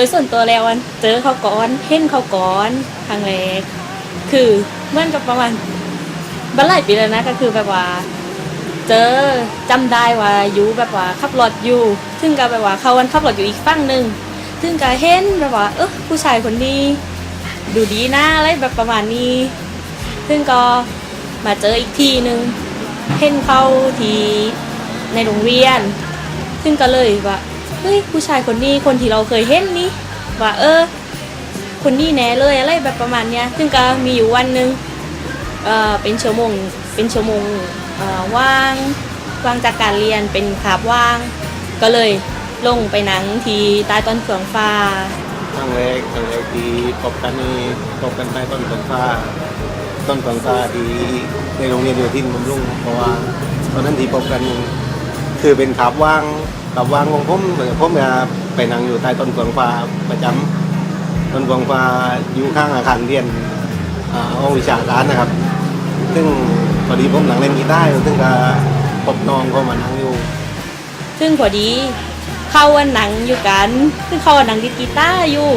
ดยส่วนตัวแล้วอันเจอเขาก่อนเห็นเขาก่อนครั้งแรกคือเมื่อนกับประมาณบันหลายปีแล้วนะก็คือแบบว่า เจอจำได้ว่าอยู่แบบว่าขับรถอยู่ซึ่งก็แบบว่าเขาวันขับรถอยู่อีกฝั่งหนึ่งซึ่งก็เห็นแบบว่า เออผู้ชายคนนี้ดูดีนะอะไรแบบประมาณนี้ ซึ่งก็มาเจออีกทีหนึ่งเห็นเขาที่ในโรงเรียน ซึ่งก็เลยว่า เฮ้ยผู้ชายคนนี้คนที่เราเคยเห็นนี่ว่าเออ คนนี้แน่เลยอะไรแบบประมาณเนี้ยซึ่งก็มีอยู่วันหนึ่งเออเป็นชั่วโมงเป็นชั่วโมงว่างว่างจากการเรียนเป็นคาบว่าง ก็เลยลงไปหนังทีใต้ต้นเฟืองฟ้าครั้งแรกครั้งแรกที่พบกันนี่พบกันใต้ต้นสนฟ้า ต้นสนฟ้าที่ในโรงเรียนอยู่ที่บำรุงเพราะว่าตอนนั้นที่พบกันคือเป็นขับว่าง ขับวางของผมผมจะไปนั่งอยู่ใต้ต้นสนฟ้าประจำต้นสนฟ้าอยู่ข้างอาคารเรียนอ่าห้องวิชาการนะครับ ซึ่งพอดีผมหลังเล่นกีตาร์ซึ่งก็พบน้องเขามานั่งอยู่ ซึ่งพอดีเข้าวันหนังอยู่กัน ซึ่งเข้าวันหนังดิกีตาร์อยู่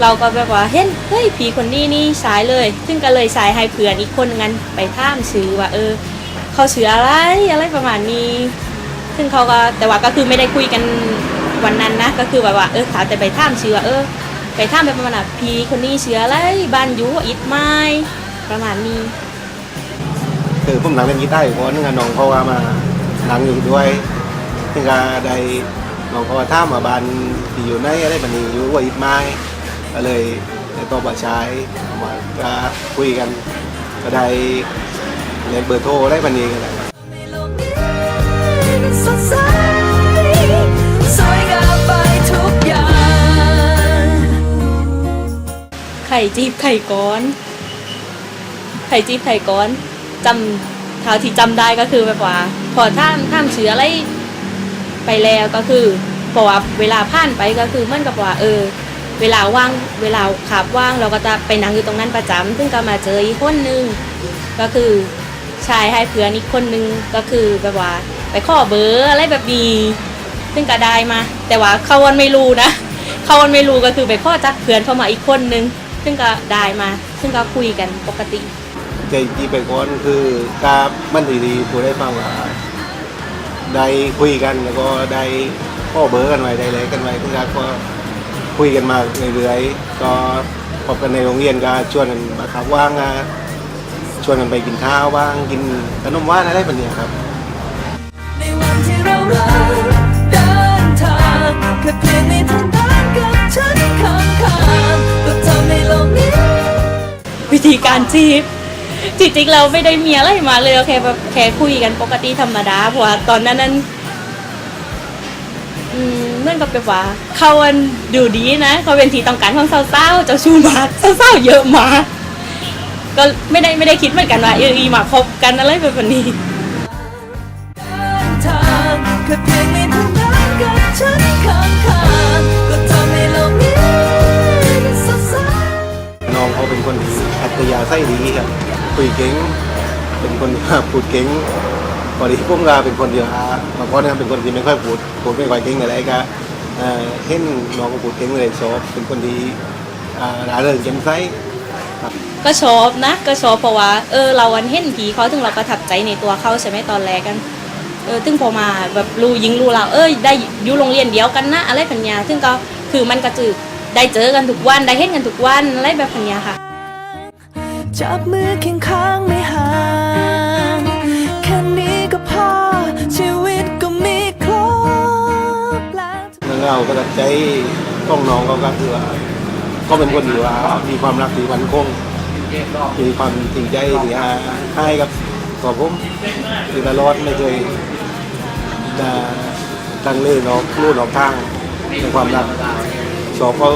เราก็แบบว่าเห็นเฮ้ยผีคนนี้นี่สายเลย ซึ่งก็เลยสายให้เพื่อนอีกคนงั้นไปท่ามชื่อว่าเออ เขาชื่ออะไรอะไรประมาณนี้ ซึ่งเขาก็แต่ว่าก็คือไม่ได้คุยกันวันนั้นนะ ก็คือแบบว่าเออถามแต่ไปท่ามเชื่อเออ ไปท่ามไปประมาณว่าผีคนนี้เชื่ออะไรบ้านยูอิดไม้ประมาณนี้คือผมหลังเล่นกีตาร์อยู่เพราะนึงน้องเขาว่ามาหลังอยู่ด้วยซึ่งก็ได้น้องเขาว่าท่ามมาบ้านที่อยู่ในอะไรแบบนี้อยู่ว่าอีกไม้ก็เลยได้ตัวบัตรใช้มาคุยกันก็ได้เล่นเบอร์โทรได้บันนี้กันแหละ จีบไข่ก้อน ไข่จีบไข่ก้อนจำเท่าที่จำได้ก็คือแบบว่า พอท่ามท่ามเชื้ออะไรไปแล้วก็คือเพราะว่าเวลาผ่านไปก็คือมันกับว่า เออ เวลาว่างเวลาขับว่างเราก็จะไปนั่งอยู่ตรงนั้นประจำซึ่งก็มาเจออีกคนนึงก็คือชายให้เพื่อนอีกคนนึงก็คือแบบว่า ไปข้อเบอร์อะไรแบบนี้ซึ่งก็ได้มา แต่ว่าเขาวันไม่รู้นะเขาวันไม่รู้ก็คือไปข้อจักเพื่อนเข้ามาอีกคนนึง ซึ่งก็ได้มา ซึ่งก็คุยกันปกติ ใจจีไปก่อนคือการมันดีดีผู้ได้ฟังว่าได้คุยกันแล้วก็ได้ข้อเบอร์กันไว้ได้เลยกันไว้ซึ่งก็คุยกันมาเรื่อยๆก็พบกันในโรงเรียนก็ชวนกันมาขับว่างอะชวนกันไปกินข้าวบ้างกินขนมหว่านอะไรแบบเนี้ยครับในวันที่เรารักเดินทางแค่เพียง วิธีการจีบจริงๆเราไม่ได้มีอะไรมาเลยโอเคแบบแค่คุยกันปกติธรรมดาเพราะว่าตอนนั้นนั้นเมื่อนกับแบบว่า เขาอันดูดีนะเขาเป็นทีต้องการของเศร้าๆเจ้าชู้มากสาๆเยอะมากก็ไม่ได้ไม่ได้คิดเหมือนกันว่าเอออีมาคบกันอะไรแบบนี้ คุยเก่งเป็นคนพูดเก่งพอดีพวกเราเป็นคนเดียวฮะบางคนนะเป็นคนที่ไม่ค่อยพูดพูดไม่ค่อยเก่งอะไรก็เอ่อเห็นน้องก็พูดเก่งเลยชอบเป็นคนที่อ่าร่าเริงแจ่มใสก็ชอบนะ ก็ชอบเพราะว่าเออเราวันเห็นผีเขาถึงเราประทับใจในตัวเขาใช่ไหมตอนแรกกันเออถึงพอมาแบบรู้ยิงรู้เราเอ้ยได้อยู่โรงเรียนเดียวกันนะอะไรพันยาซึ่งก็คือมันก็จะได้เจอกันทุกวันได้เห็นกันทุกวันอะไรแบบพันยาค่ะ จับมือเคียงข้างไม่ห่าง แค่นี้ก็พอ ชีวิตก็มีครบแล้วเรื่องเราวประทับใจต้องน้องเขาก็คือว่าเขาเป็นคนที่ว่ามีความรักที่มันคง มีความจริงใจที่ให้กับกับผมอยู่ตลอดไม่เคยจะตั้งเล่นอกลู่นอกทางในความรักชอบเขา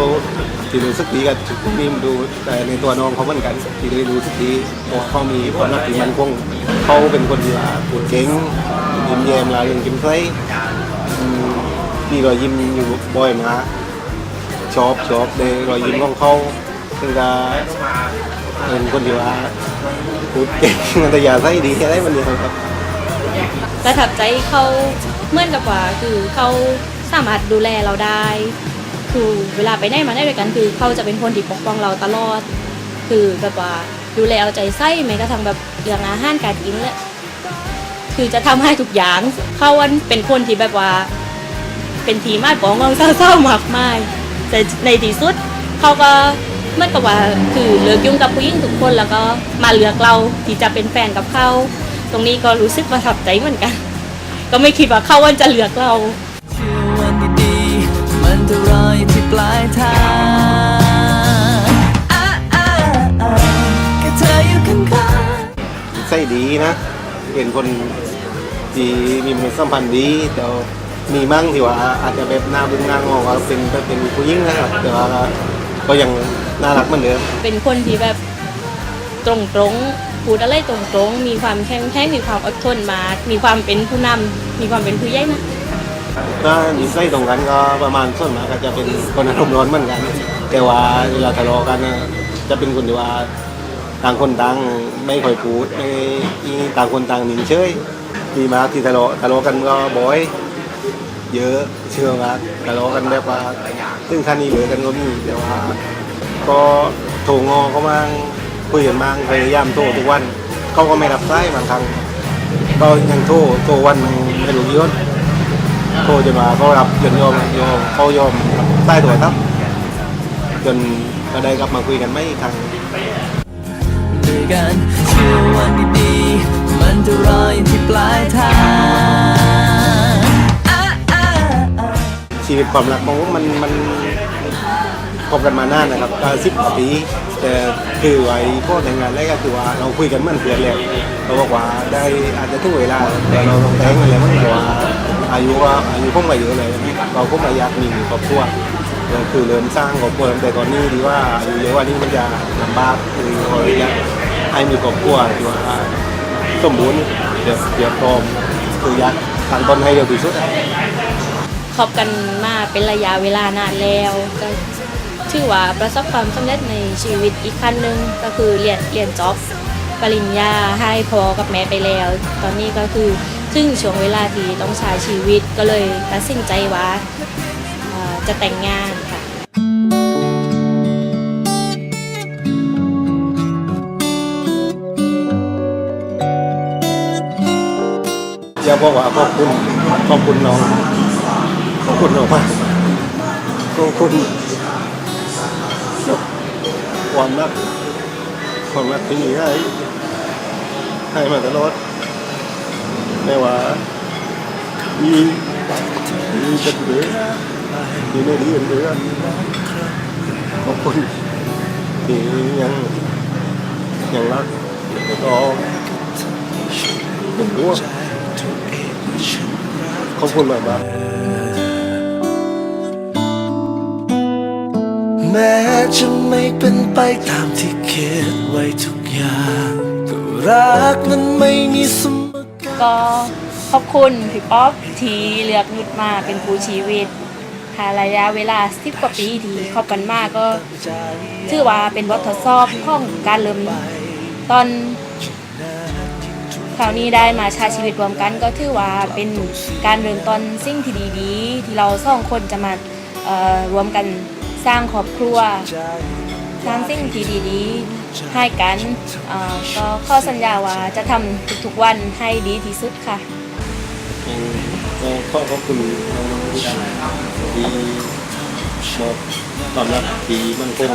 ที่รู้สึกดีกับจุดนี้มันดูแต่ในตัวน้องเขาเหมือนกันที่ได้รู้สึกดีเพราะเขามีความรักที่มันคงเขาเป็นคนที่ว่าพูดเก่งยิ้มแย้มลาเริงยิ้มใสอืมมีรอยยิ้มอยู่บ่อยมากชอบชอบในรอยยิ้มของเขาซึ่งก็เป็นคนที่ว่าพูดเก่งแต่อย่าใส่ดีอะไรมันเดียวครับประทับใจเขาเหมือนกับว่าคือเขาสามารถดูแลเราได้ คือเวลาไปไหนมาไหนด้วยกันคือเขาจะเป็นคนที่ปกป้องเราตลอด คือแบบว่าดูแลเอาใจใส่แม้กระทั่งแบบเรื่องอาหารการกินเลยคือจะทำให้ทุกอย่างเขาวันเป็นคนที่แบบว่า เป็นทีมาของเราเศร้าๆมากมายแต่ในที่สุดเขาก็เมื่อกับว่าคือเลิกยุ่งกับผู้หญิงทุกคนแล้วก็มาเลือกเราที่จะเป็นแฟนกับเขาตรงนี้ก็รู้สึกประทับใจเหมือนกัน ก็ไม่คิดว่าเขาวันจะเลือกเรา จะรออยู่ที่ปลายทางอะอะอะแค่เธออยู่ข้างๆใส่ดีนะเป็นคนที่มีมนุษยสัมพันธ์ดี แต่มีมั่งที่ว่าอาจจะแบบหน้าบึ้งหน้างอว่าเป็นเป็นผู้หญิงนะครับ แต่ว่าก็ยังน่ารักเหมือนเดิม เป็นคนที่แบบตรงตรงๆพูดอะไรตรงตรงๆมีความแข็งแข็งมีความอดทนมาก มีความเป็นผู้นำมีความเป็นผู้ใหญ่นะ ถ้านิสัยตรงกันก็ประมาณส่วนมากก็จะเป็นคนอารมณ์ร้อนเหมือนกัน แต่ว่าเวลาทะเลาะกันน่ะจะเป็นคนที่ว่าต่างคนต่างไม่ค่อยพูดไม่ต่างคนต่างหนิงเฉยมีมากที่ทะเลาะทะเลาะกันก็บ่อย เยอะเชื่อมากทะเลาะกันแบบว่าซึ่งขั้นนี้เหลือกันก็มีแต่ว่าก็โทรงอเขามาคุยกันมาพยายามโทรทุกวันเขาก็ไม่รับสายบางครั้งก็ยังโทรโทรวันไม่รู้กี่วัน โทรจนมาเขารับจนยอมยอมเขายอมรับใต้ตัวครับจนก็ได้กลับมาคุยกันไม่อีกครั้งด้วยกันเชื่อวันดีๆมันจะรออยู่ที่ปลายทางอะอะอะชีวิตความรักของผมมันมันคบกันมานานนะครับก็สิบกว่าปีแต่คือไว้ก็แต่งงานแรกก็คือว่าเราคุยกันเหมือนเพื่อนเลยเราบอกว่าได้อาจจะถึงเวลาแต่เราต้องแต่งกันแล้วมั้งแต่ว่า อายุว่าอายุผมก็เยอะเลยเราก็ไม่อยากมีครอบครัวเราคือเริ่มสร้างครอบครัวแต่ตอนนี้ดีว่าอายุเยอะว่านี้มันจะลำบากคือเราอยากให้มีครอบครัวที่ว่าสมบูรณ์เดี๋ยวเดี๋ยวพร้อมคืออยากตั้งต้นให้เร็วที่สุดคบกันมาเป็นระยะเวลานานแล้วก็ชื่อว่าประสบความสำเร็จในชีวิตอีกขั้นหนึ่งก็คือเรียนเรียนจ็อบปริญญาให้พ่อกับแม่ไปแล้ว ตอนนี้ก็คือ ซึ่งช่วงเวลาที่ต้องใช้ชีวิตก็เลยตัดสินใจว่าจะแต่งงานค่ะ อยากบอกว่าขอบคุณขอบคุณน้องขอบคุณน้องมากขอบคุณความรักความรักที่มีให้ให้มาตลอด ไม่ว่ามีมีจะเหลือมีไม่ดีเหลือขอบคุณที่ยังยังรักแล้วก็ผมรู้ว่าขอบคุณมากมากแม้จะไม่เป็นไปตามที่คิดไว้ทุกอย่างก็รักนั้นไม่มีสม ก็ขอบคุณพี่ป๊อปที่เลือกนุชมาเป็นครูชีวิตหาระยะเวลาสิบกว่าปีที่คบกันมาก็ถือว่าเป็นบททดสอบของการเริ่มตอนคราวนี้ได้มาใช้ชีวิตรวมกันก็ถือว่าเป็นการเริ่มต้นสิ่งที่ดีๆ ที่เราสองคนจะมาเอ่อรวมกันสร้างครอบครัวสร้างสิ่งที่ดีๆ ให้กันก็ข้อสัญญาว่าจะทำทุกๆวันให้ดีที่สุดค่ะก็ขอขอบคุณน้องๆที่ที่มอบความรักที่มั่นคง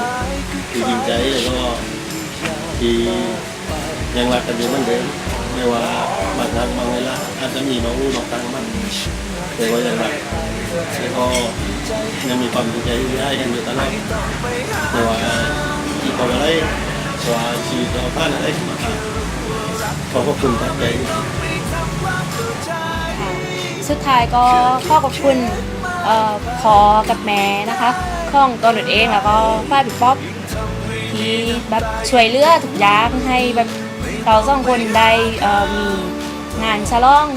ทีจริงใจแล้วก็ทียังรักกันอยู่เหมือนเดิมไม่ว่าบางครั้งบางเวลาอาจจะมีน้องรู้น้องตังบ้างแต่ก็ยังรักแล้วก็ยังมีความจริงใจที่ให้กันอยู่ตลอดไม่ว่าที่ทำอะไรว่าชีวิตเราผ่านอะไรมาขอขอบคุณจากใจสุดท้ายก็ขอขอบคุณเอ่อพอกับแม่นะคะของตัวหนูเองแล้วก็ป้ายบิ๊กป๊อปที่แบบช่วยเหลือทุกอย่างให้แบบเราสองคนได้เอ่อมีงานฉลอง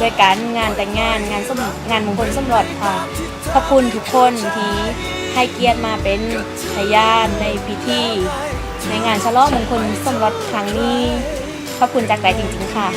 ด้วยกันงานแต่งงานงานสมงานมงคลสมรสค่ะขอบคุณทุกคนที่ให้เกียรติมาเป็นพยานในพิธี ในงานฉลองมงคลสมรสครั้งนี้ ขอบคุณจากใจจริง ๆ ค่ะ